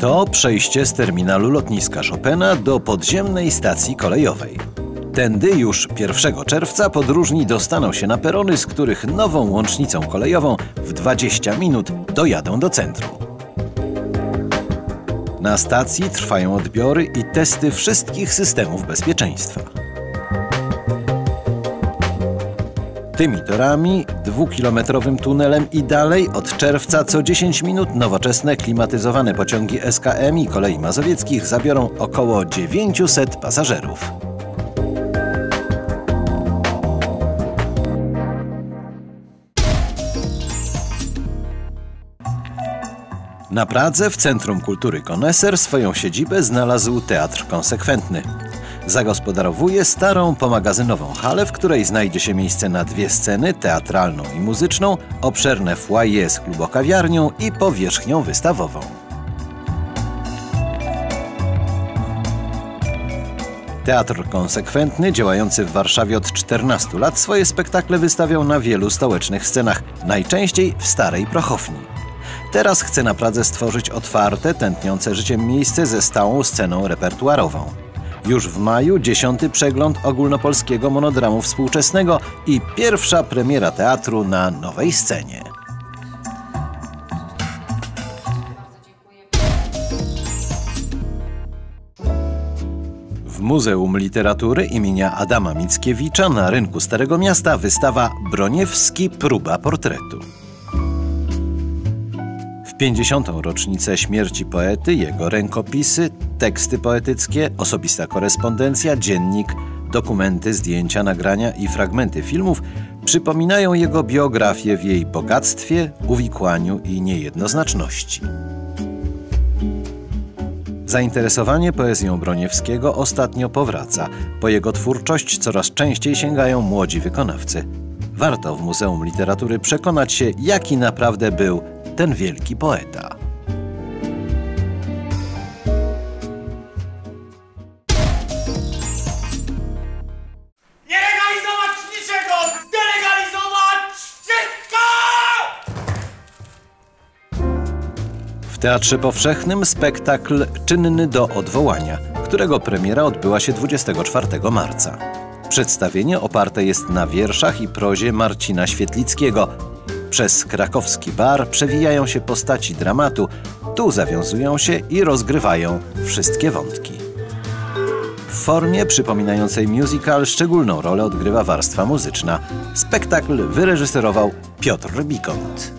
To przejście z terminalu lotniska Chopina do podziemnej stacji kolejowej. Tędy już 1 czerwca podróżni dostaną się na perony, z których nową łącznicą kolejową w 20 minut dojadą do centrum. Na stacji trwają odbiory i testy wszystkich systemów bezpieczeństwa. Tymi torami, dwukilometrowym tunelem i dalej od czerwca co 10 minut nowoczesne klimatyzowane pociągi SKM i kolei mazowieckich zabiorą około 900 pasażerów. Na Pradze w Centrum Kultury Koneser swoją siedzibę znalazł Teatr Konsekwentny. Zagospodarowuje starą pomagazynową halę, w której znajdzie się miejsce na dwie sceny, teatralną i muzyczną, obszerne foyer z klubokawiarnią i powierzchnią wystawową. Teatr konsekwentny, działający w Warszawie od 14 lat, swoje spektakle wystawiał na wielu stołecznych scenach, najczęściej w Starej Prochowni. Teraz chce na Pradze stworzyć otwarte, tętniące życiem miejsce ze stałą sceną repertuarową. Już w maju dziesiąty przegląd ogólnopolskiego monodramu współczesnego i pierwsza premiera teatru na nowej scenie. W Muzeum Literatury imienia Adama Mickiewicza na rynku Starego Miasta wystawa Broniewski próba portretu. W 50. rocznicę śmierci poety jego rękopisy, teksty poetyckie, osobista korespondencja, dziennik, dokumenty, zdjęcia, nagrania i fragmenty filmów przypominają jego biografię w jej bogactwie, uwikłaniu i niejednoznaczności. Zainteresowanie poezją Broniewskiego ostatnio powraca. Po jego twórczość coraz częściej sięgają młodzi wykonawcy. Warto w Muzeum Literatury przekonać się, jaki naprawdę był ten wielki poeta. Nie legalizować niczego! Zdelegalizować wszystko! W Teatrze Powszechnym spektakl Czynny do odwołania, którego premiera odbyła się 24 marca. Przedstawienie oparte jest na wierszach i prozie Marcina Świetlickiego. Przez krakowski bar przewijają się postaci dramatu, tu zawiązują się i rozgrywają wszystkie wątki. W formie przypominającej musical szczególną rolę odgrywa warstwa muzyczna. Spektakl wyreżyserował Piotr Bikont.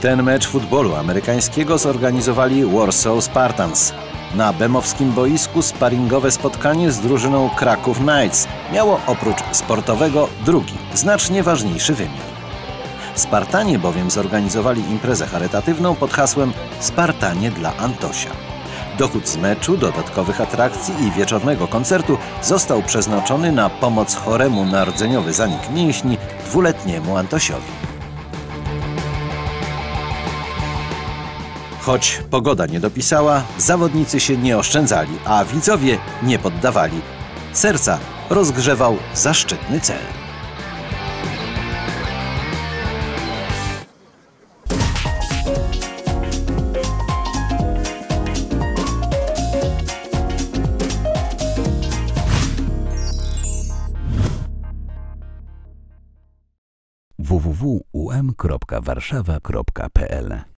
Ten mecz futbolu amerykańskiego zorganizowali Warsaw Spartans. Na bemowskim boisku sparingowe spotkanie z drużyną Kraków Knights miało oprócz sportowego drugi, znacznie ważniejszy wymiar. Spartanie bowiem zorganizowali imprezę charytatywną pod hasłem Spartanie dla Antosia. Dochód z meczu, dodatkowych atrakcji i wieczornego koncertu został przeznaczony na pomoc choremu na rdzeniowy zanik mięśni dwuletniemu Antosiowi. Choć pogoda nie dopisała, zawodnicy się nie oszczędzali, a widzowie nie poddawali. Serca rozgrzewał zaszczytny cel. www.um.warszawa.pl